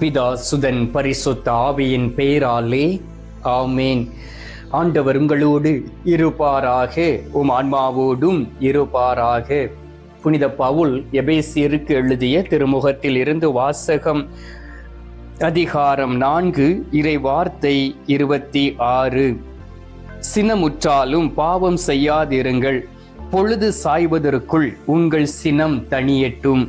பிதா சுதன் பரிசுத்த ஆவியின் பெயராலே ஆமேன். ஆண்டவர் உங்களோடு இருப்பாராக. உம் ஆன்மாவோடும் இருப்பாராக. புனித பவுல் எபேசியருக்கு எழுதிய திருமுகத்தில் இருந்து வாசகம் அதிகாரம் நான்கு இறை வார்த்தை இருபத்தி ஆறு. சினமுற்றாலும் பாவம் செய்யாதிருங்கள். பொழுது சாய்வதற்குள் உங்கள் சினம் தனியட்டும்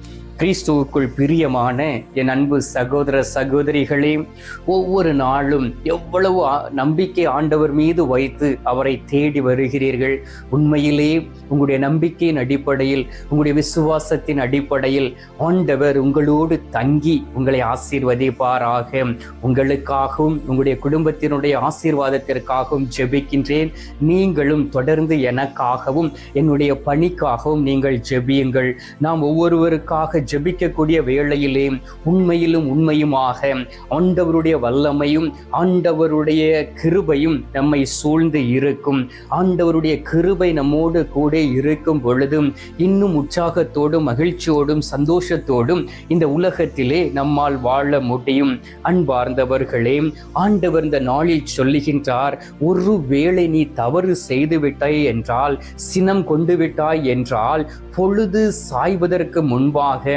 கிறிஸ்துவுக்குள் பிரியமான என் அன்பு சகோதர சகோதரிகளே ஒவ்வொரு நாளும் எவ்வளவு நம்பிக்கை ஆண்டவர் மீது வைத்து அவரை தேடி வருகிறீர்கள். உண்மையிலே உங்களுடைய நம்பிக்கையின் அடிப்படையில் உங்களுடைய விசுவாசத்தின் அடிப்படையில் ஆண்டவர் உங்களோடு தங்கி உங்களை ஆசீர்வதிப்பாராக. உங்களுக்காகவும் உங்களுடைய குடும்பத்தினுடைய ஆசீர்வாதத்திற்காகவும் ஜெபிக்கின்றேன். நீங்களும் தொடர்ந்து எனக்காகவும் என்னுடைய பணிக்காகவும் நீங்கள் ஜெபியுங்கள். நாம் ஒவ்வொருவருக்காக ஜெபிக்கக்கூடிய வேளையிலே உண்மையிலும் உண்மையுமாக ஆண்டவருடைய வல்லமையும் ஆண்டவருடைய கிருபையும் நம்மை சூழ்ந்து இருக்கும். ஆண்டவருடைய கிருபை நம்மோடு கூட இருக்கும் பொழுதும் இன்னும் உற்சாகத்தோடும் மகிழ்ச்சியோடும் சந்தோஷத்தோடும் இந்த உலகத்திலே நம்மால் வாழ முடியும். அன்பார்ந்தவர்களே ஆண்டவர் இந்த நாளில் சொல்லுகின்றார் ஒரு வேளை நீ தவறு செய்து விட்டாய் என்றால் சினம் கொண்டு விட்டாய் என்றால் பொழுது சாய்வதற்கு முன்பாக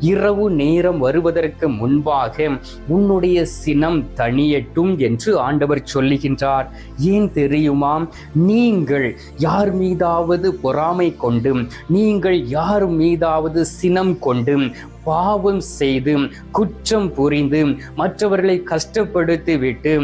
இரவு நேரம் வருவதற்கு முன்பாக உன்னுடைய சினம் தணியட்டும் என்று ஆண்டவர் சொல்லுகின்றார். ஏன் தெரியுமா? நீங்கள் யார் மீதாவது பொறாமை கொண்டும் நீங்கள் யார் மீதாவது சினம் கொண்டும் பாவம் செய்து குற்றம் புரிந்து மற்றவர்களை கஷ்டப்படுத்தி விட்டு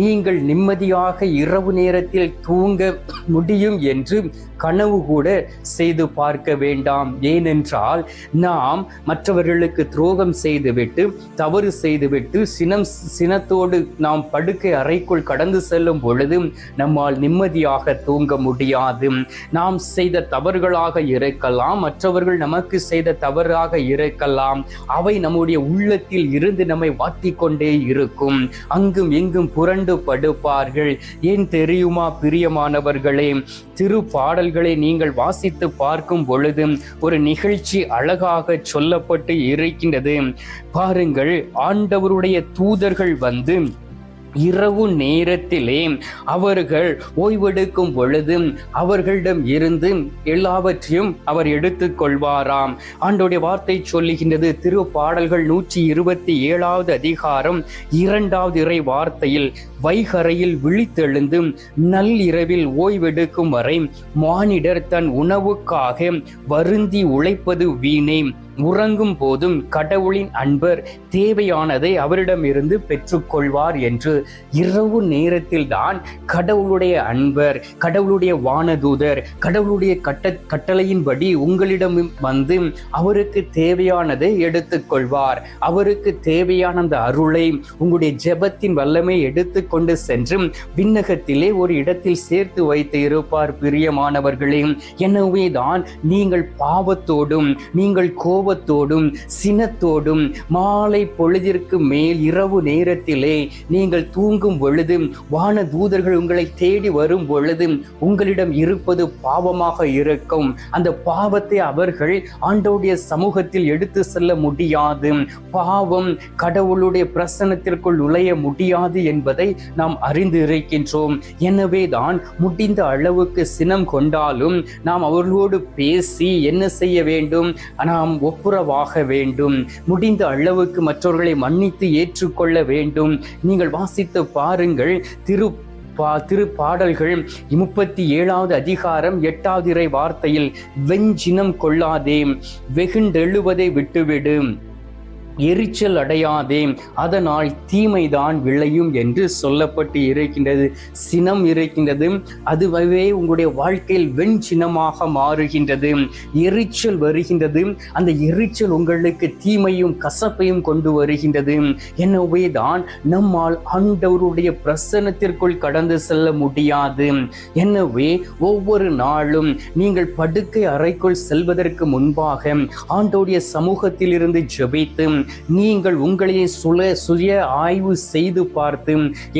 நீங்கள் நிம்மதியாக இரவு நேரத்தில் தூங்க முடியும் என்று கனவு கூட செய்து பார்க்க வேண்டாம். ஏனென்றால் நாம் மற்றவர்களுக்கு துரோகம் செய்துவிட்டு தவறு செய்துவிட்டு சினம் சினத்தோடு நாம் படுக்கை அறைக்குள் கடந்து செல்லும் பொழுது நம்மால் நிம்மதியாக தூங்க முடியாது. நாம் செய்த தவறுகளாக இருக்கலாம் மற்றவர்கள் நமக்கு செய்த தவறாக இருக்கலாம். அவை நம்முடைய உள்ளத்தில் இருந்து நம்மை வாத்தி கொண்டே இருக்கும். அங்கும் எங்கும் புரண்டு படுப்பார்கள். ஏன் தெரியுமா பிரியமானவர்களே? திரு பாடல்களை நீங்கள் வாசித்து பார்க்கும் பொழுது ஒரு நிகழ்ச்சி அழகாக சொல்லப்பட்டு இருக்கின்றது. பாருங்கள் ஆண்டவருடைய தூதர்கள் வந்து இரவு நேரத்திலே அவர்கள் ஓய்வெடுக்கும் பொழுது அவர்களிடம் இருந்து எல்லாவற்றையும் அவர் எடுத்து கொள்வாராம். ஆண்டோடைய வார்த்தை சொல்லுகின்றது திரு பாடல்கள் நூற்றி இருபத்தி ஏழாவது அதிகாரம் இரண்டாவது இறை வார்த்தையில் வைகரையில் விழித்தெழுந்து நள்ளிரவில் ஓய்வெடுக்கும் வரை மானிடர் தன் உணவுக்காக வருந்தி உழைப்பது வீணே. உறங்கும் போதும் கடவுளின் அன்பர் தேவையானதை அவரிடமிருந்து பெற்றுக்கொள்வார் என்று இரவு நேரத்தில் தான் கடவுளுடைய அன்பர் கடவுளுடைய வானதூதர் கடவுளுடைய கட்ட கட்டளையின்படி உங்களிடம் வந்து அவருக்கு தேவையானதை எடுத்துக்கொள்வார். அவருக்கு தேவையான அந்த அருளை உங்களுடைய ஜெபத்தின் வல்லமை எடுத்துக்கொண்டு சென்று விண்ணகத்திலே ஒரு இடத்தில் சேர்த்து வைத்து இருப்பார். பிரியமானவர்களே எனவே தான் நீங்கள் பாவத்தோடும் நீங்கள் கோபத்தோடும் சினத்தோடும் மாலை பொழுதிற்கு மேல் இரவு நேரத்திலே நீங்கள் தூங்கும் பொழுது வான தூதர்கள் உங்களை தேடி வரும் பொழுது உங்களிடம் இருப்பது பாவமாக இருக்கும். அந்த பாவத்தை அவர்கள் ஆண்டோடைய சமூகத்தில் எடுத்து செல்ல முடியாது. பாவம் கடவுளுடைய பிரசனத்திற்குள் நுழைய முடியாது என்பதை நாம் அறிந்து இருக்கின்றோம் எனவே தான் முடிந்த அளவுக்கு சினம் கொண்டாலும் நாம் அவர்களோடு பேசி என்ன செய்ய வேண்டும்? நாம் ஒப்புரவாக வேண்டும். முடிந்த அளவுக்கு மற்றவர்களை மன்னித்து ஏற்றுக்கொள்ள வேண்டும். நீங்கள் வாசித்து பாருங்கள். திரு பா திருப்பாடல்கள் முப்பத்தி ஏழாவது அதிகாரம் எட்டாவது இறை வார்த்தையில் வெஞ்சினம் கொள்ளாதே வெகுண்டெழுவதை விட்டுவிடும் எரிச்சல் அடையாதே அதனால் தீமைதான் விளையும் என்று சொல்லப்பட்டு இருக்கின்றது. சினம் இருக்கின்றது. அதுவே உங்களுடைய வாழ்க்கையில் வெண் சினமாக மாறுகின்றது. எரிச்சல் வருகின்றது. அந்த எரிச்சல் உங்களுக்கு தீமையும் கசப்பையும் கொண்டு வருகின்றது. எனவே தான் நம்மால் ஆண்டவருடைய பிரசன்னத்திற்குள் கடந்து செல்ல முடியாது. எனவே ஒவ்வொரு நாளும் நீங்கள் படுக்கை அறைக்குள் செல்வதற்கு முன்பாக ஆண்டோடைய சமூகத்திலிருந்து ஜெபித்து நீங்கள் உங்களையே சுல சுய ஆய்வு செய்து பார்த்து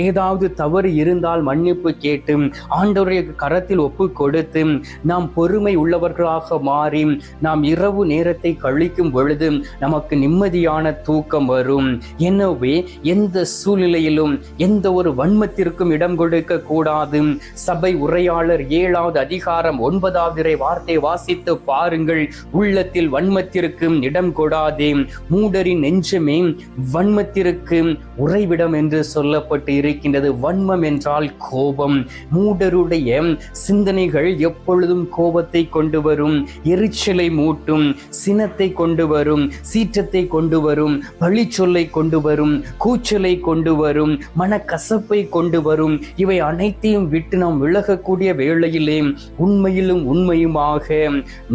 ஏதாவது தவறு இருந்தால் மன்னிப்பு கேட்டு ஆண்டவருடைய கரத்தில் ஒப்பு கொடுத்து நாம் பொறுமை உள்ளவர்களாக மாறி நாம் இரவு நேரத்தை கழிக்கும் பொழுது நமக்கு நிம்மதியான தூக்கம் வரும். எனவே எந்த சூழ்நிலையிலும் எந்த ஒரு வன்மத்திற்கும் இடம் கொடுக்க கூடாது. சபை உரையாளர் ஏழாவது அதிகாரம் ஒன்பதாவது வார்த்தை வாசித்து பாருங்கள். உள்ளத்தில் வன்மத்திற்கும் இடம் கொடாதே. மூடரின் நெஞ்சமே வன்மத்திற்கு உறைவிடம் என்று சொல்லப்பட்டு இருக்கின்றது. வன்மம் என்றால் கோபம். மூடருடைய சிந்தனைகள் எப்பொழுதும் கோபத்தை கொண்டு வரும். எரிச்சலை மூட்டும். சினத்தை கொண்டு வரும். சீற்றத்தை கொண்டு வரும். பழிச்சொல்லை கொண்டு வரும். கூச்சலை கொண்டு வரும். மனக்கசப்பை கொண்டு வரும். இவை அனைத்தையும் விட்டு நாம் விலகக்கூடிய வேளையிலே உண்மையிலும் உண்மையுமாக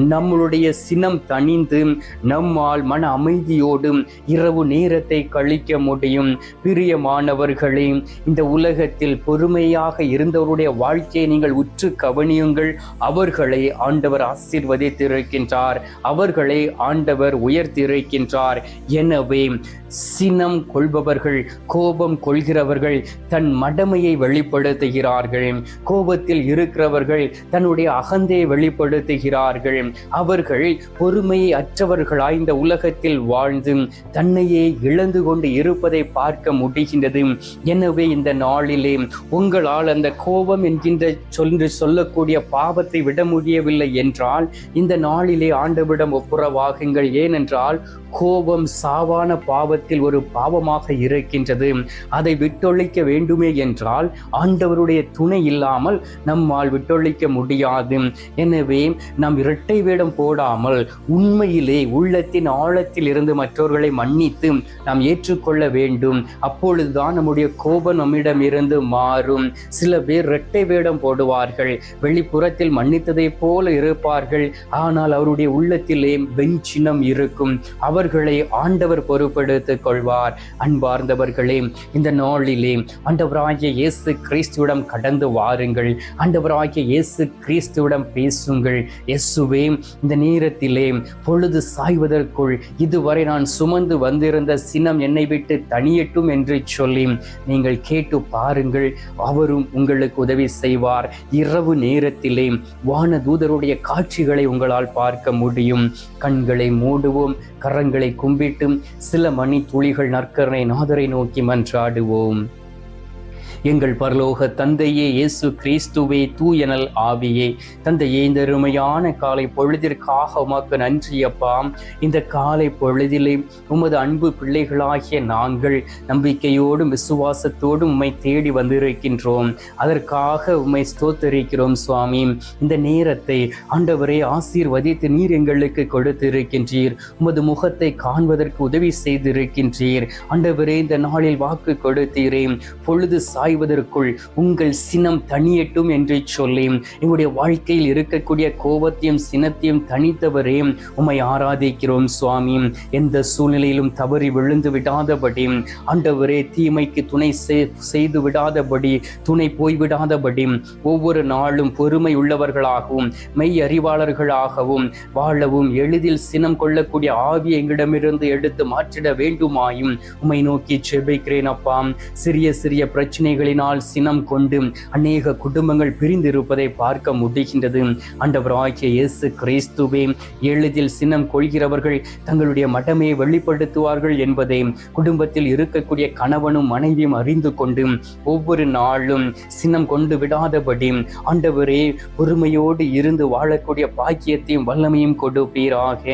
நம்மளுடைய சினம் தணிந்து நம்மால் மன அமைதியோடும் இரவு நேரத்தை கழிக்க முடியும். பிரியமானவர்களே இந்த உலகத்தில் பொறுமையாக இருந்தவருடைய வாழ்க்கையை நீங்கள் உற்று கவனியுங்கள். அவர்களை ஆண்டவர் ஆசீர்வதித்திருக்கின்றார். அவர்களை ஆண்டவர் உயர்த்தியிருக்கின்றார். எனவே சினம் கொள்பவர்கள் கோபம் கொள்கிறவர்கள் தன் மடமையை வெளிப்படுத்துகிறார்கள். கோபத்தில் இருக்கிறவர்கள் தன்னுடைய அகந்தையை வெளிப்படுத்துகிறார்கள். அவர்கள் பொறுமையை அற்றவர்களாய் இந்த உலகத்தில் வாழ்ந்து தன்னையே இழந்து கொண்டு இருப்பதை பார்க்க முடிகின்றது. எனவே இந்த நாளிலே உங்களால் அந்த கோபம் என்கின்ற சொல்லு சொல்லக்கூடிய பாவத்தை விட முடியவில்லை என்றால் இந்த நாளிலே ஆண்டவிடம் ஒப்புரவாகுங்கள். ஏனென்றால் கோபம் சாவான பாவத்தில் ஒரு பாவமாக இருக்கின்றது. அதை விட்டொழிக்க வேண்டுமே என்றால் ஆண்டவருடைய துணை இல்லாமல் நம்மால் விட்டொழிக்க முடியாது. எனவே நாம் இரட்டை வேடம் போடாமல் உண்மையிலே உள்ளத்தின் ஆழத்தில் இருந்து மற்றவர்களை மன்னித்து நாம் ஏற்றுக்கொள்ள வேண்டும். அப்பொழுதுதான் நம்முடைய கோபம் நம்மிடம் இருந்து மாறும். சில பேர் இரட்டை வேடம் போடுவார்கள். வெளிப்புறத்தில் மன்னித்ததை போல இருப்பார்கள். ஆனால் அவருடைய உள்ளத்திலே வெஞ்சினம் இருக்கும். அவர்களை ஆண்டவர் பொறுப்படுத்திக் கொள்வார். அன்பார்ந்தவர்களே இந்த நாளிலே ஆண்டவராகிய இயேசு கிறிஸ்துவிடம் கடந்து வாருங்கள். ஆண்டவராகிய இயேசு கிறிஸ்துவிடம் பேசுங்கள். இயேசுவே இந்த நேரத்திலே பொழுது சாய்வதற்குள் இதுவரை நான் சுமந்து வந்திருந்த சினம் என்னை விட்டு தனியட்டும் என்று சொல்லி நீங்கள் கேட்டு பாருங்கள். அவரும் உங்களுக்கு உதவி செய்வார். இரவு நேரத்திலே வானதூதருடைய காட்சிகளை உங்களால் பார்க்க முடியும். கண்களை மூடுவோம் கரங்கள் கும்பிட்டு சில மணி துளிகள் நற்கரனை நாதரை நோக்கி மன்றாடுவோம். எங்கள் பரலோக தந்தையே இயேசு கிறிஸ்துவே தூயனல் ஆவியே. தந்தையே இந்த அருமையான காலை பொழுதிற்காக உமக்கு நன்றி அப்பா. இந்த காலை பொழுதிலே உமது அன்பு பிள்ளைகளாகிய நாங்கள் நம்பிக்கையோடும் விசுவாசத்தோடும் உம்மை தேடி வந்திருக்கின்றோம். அதற்காக உம்மை ஸ்தோத்தரிக்கிறோம் சுவாமி. இந்த நேரத்தை ஆண்டவரை ஆசீர்வதித்து நீர் எங்களுக்கு கொடுத்திருக்கின்றீர். உமது முகத்தை காண்பதற்கு உதவி செய்திருக்கின்றீர். ஆண்டவரே இந்த நாளில் வாக்கு கொடுத்தீரே. பொழுது சாய் பாய்வதற்குள் உங்கள் சினம் தனியட்டும் என்று சொல்லி எங்களுடைய வாழ்க்கையில் இருக்கக்கூடிய கோபத்தையும் சினத்தையும் தனித்தவரே உம்மை ஆராதிக்கிறோம் சுவாமி. எந்த சூழ்நிலையிலும் தவறி விழுந்து விடாதபடி ஆண்டவரே தீமைக்கு துணை செய்து விடாதபடி துணை போய்விடாதபடி ஒவ்வொரு நாளும் பொறுமை உள்ளவர்களாகவும் மெய் அறிவாளர்களாகவும் வாழவும் எளிதில் சினம் கொள்ளக்கூடிய ஆவி எங்களிடமிருந்து எடுத்து மாற்றிட வேண்டுமாயும் உமை நோக்கி செபிக்கிறேன் அப்பா. சிறிய சிறிய பிரச்சனைகள் பிரச்சனைகளினால் சினம் கொண்டு அநேக குடும்பங்கள் பிரிந்திருப்பதை பார்க்க முடிகின்றது. ஆண்டவராகிய இயேசு கிறிஸ்துவே எளிதில் சினம் கொள்கிறவர்கள் தங்களுடைய மடமையை வெளிப்படுத்துவார்கள் என்பதை குடும்பத்தில் இருக்கக்கூடிய கணவனும் மனைவியும் அறிந்து கொண்டு ஒவ்வொரு நாளும் சினம் கொண்டு விடாதபடி ஆண்டவரே பொறுமையோடு இருந்து வாழக்கூடிய பாக்கியத்தையும் வல்லமையும் கொடுப்பீராக.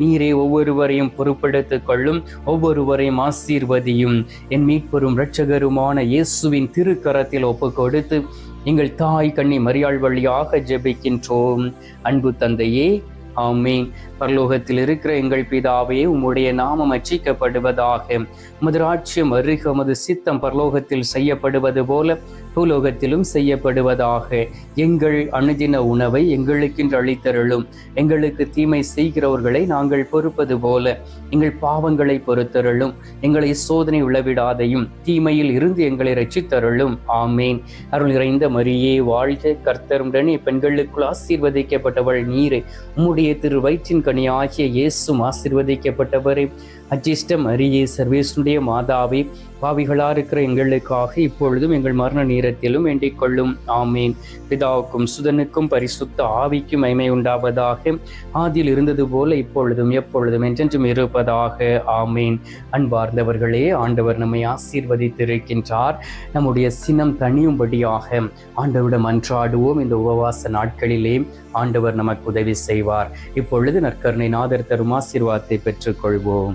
நீரே ஒவ்வொருவரையும் பொறுப்படுத்திக் கொள்ளும் ஒவ்வொருவரையும் ஆசீர்வதியும். என் மீட்பெரும் இரட்சகருமான இயேசுவின் திருக்கரத்தில் ஒப்பு கொடுத்து எங்கள் தாய் கண்ணி மரியாள் வழியாக ஜெபிக்கின்றோம். அன்பு தந்தையே ஆமென். பரலோகத்தில் இருக்கிற எங்கள் பிதாவே உம்முடைய நாமம் அச்சிக்கப்படுவதாக. உமது ராட்சியம் அருக உமது சித்தம் பரலோகத்தில் செய்யப்படுவது போல பூலோகத்திலும் செய்யப்படுவதாக. எங்கள் அணுதின உணவை எங்களுக்கென்று அளித்தருளும். எங்களுக்கு தீமை செய்கிறவர்களை நாங்கள் பொறுப்பது போல எங்கள் பாவங்களை பொறுத்தருளும். எங்களை சோதனை உளவிடாதையும் தீமையில் இருந்து எங்களை ரட்சித்தருளும் ஆமேன். அருள் நிறைந்த மரியே வாழ்க கர்த்தருடனே பெண்களுக்குள் ஆசீர்வதிக்கப்பட்டவள் நீரே. உம்முடைய திரு வயிற்றின் கனி ஆகிய இயேசும் ஆசீர்வதிக்கப்பட்டவரே. அச்சிஷ்ட அரியே சர்வேசனுடைய மாதாவே பாவிகளாக இருக்கிற எங்களுக்காக இப்பொழுதும் எங்கள் மரண நேரத்திலும் வேண்டிக் கொள்ளும். ஆமேன். பிதாவுக்கும் சுதனுக்கும் பரிசுத்த ஆவிக்கும் மைமை உண்டாவதாக. ஆதியில் இருந்தது போல இப்பொழுதும் எப்பொழுதும் என்றென்றும் இருப்பதாக. ஆமேன். அன்பார்ந்தவர்களே ஆண்டவர் நம்மை ஆசீர்வதித்திருக்கின்றார். நம்முடைய சினம் தனியும்படியாக ஆண்டவரிடம் அன்றாடுவோம். இந்த உபவாச நாட்களிலே ஆண்டவர் நமக்கு உதவி செய்வார். இப்பொழுது நற்கருணை நாதர் தரும் ஆசீர்வாதத்தை பெற்றுக்கொள்வோம்.